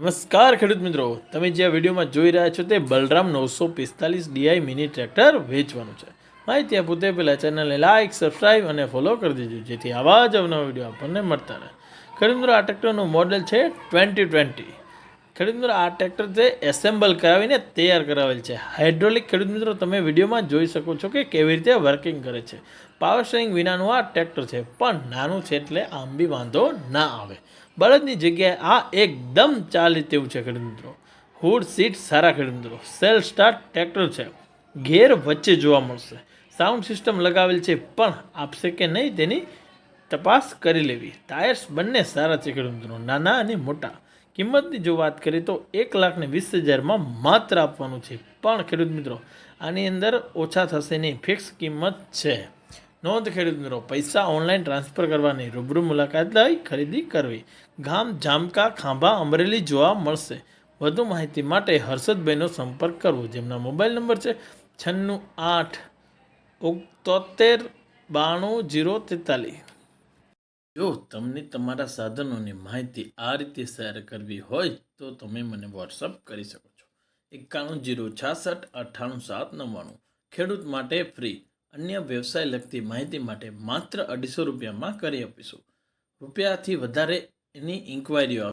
નમસ્કાર ખેડૂત મિત્રો, તમે જે વિડીયોમાં જોઈ રહ્યા છો તે બલરામ નવસો પિસ્તાલીસ ડીઆઈ મિની ટ્રેક્ટર વેચવાનું છે. માહિતી આપું તે પહેલાં ચેનલને લાઇક સબસ્ક્રાઇબ અને ફોલો કરી દેજો, જેથી આવા જ અવનવા વીડિયો આપણને મળતા રહે. ખેડૂત મિત્રો, આ ટ્રેક્ટરનું મોડેલ છે ટ્વેન્ટી ટ્વેન્ટી ખેડૂત મિત્રો આ ટ્રેક્ટર જે એસેમ્બલ કરાવીને તૈયાર કરાવેલ છે. હાઇડ્રોલિક ખેડૂત મિત્રો તમે વિડીયોમાં જોઈ શકો છો કે કેવી રીતે વર્કિંગ કરે છે. પાવર સ્ટેરિંગ વિનાનું આ ટ્રેક્ટર છે, પણ નાનું છે એટલે આમ બી વાંધો ના આવે. બળદની જગ્યાએ આ એકદમ ચાલે તેવું છે ખેડૂત મિત્રો હુડ સીટ સારા ખેડૂત મિત્રો સેલ સ્ટાર્ટ ટ્રેક્ટર છે. ઘેર વચ્ચે જોવા મળશે. સાઉન્ડ સિસ્ટમ લગાવેલ છે, પણ આપશે કે નહીં તેની તપાસ કરી લેવી. ટાયર્સ બંને સારા છે ખેડૂત મિત્રો નાના અને મોટા. કિંમતની જો વાત કરીએ તો એક લાખને વીસ હજારમાં માત્ર આપવાનું છે. પણ ખેડૂત મિત્રો, આની અંદર ઓછા થશે નહીં. ફિક્સ કિંમત છે. નોંધ ખેડૂત મિત્રો, પૈસા ઓનલાઈન ટ્રાન્સફર કરવાની રૂબરૂ મુલાકાત લઈ ખરીદી કરવી. ગામ જામકા ખાંભા અમરેલી જોવા મળશે. વધુ માહિતી માટે હર્ષદભાઈનો સંપર્ક કરવો. જેમના મોબાઈલ નંબર છે છન્નું આઠ તોતેર બાણું, જીરો તેતાલીસ. જો તમને તમારા સાધનોની માહિતી આ રીતે શેર કરવી હોય તો તમે મને વોટ્સઅપ કરી શકો છો. એકાણું જીરો છાસઠ અઠ્ઠાણું સાત નવ્વાણું. ખેડૂત માટે ફ્રી અન્ય વ્યવસાય લગતી માહિતી માટે માત્ર અઢીસો રૂપિયામાં કરી આપીશું. રૂપિયાથી વધારે એની ઇન્ક્વાયરીઓ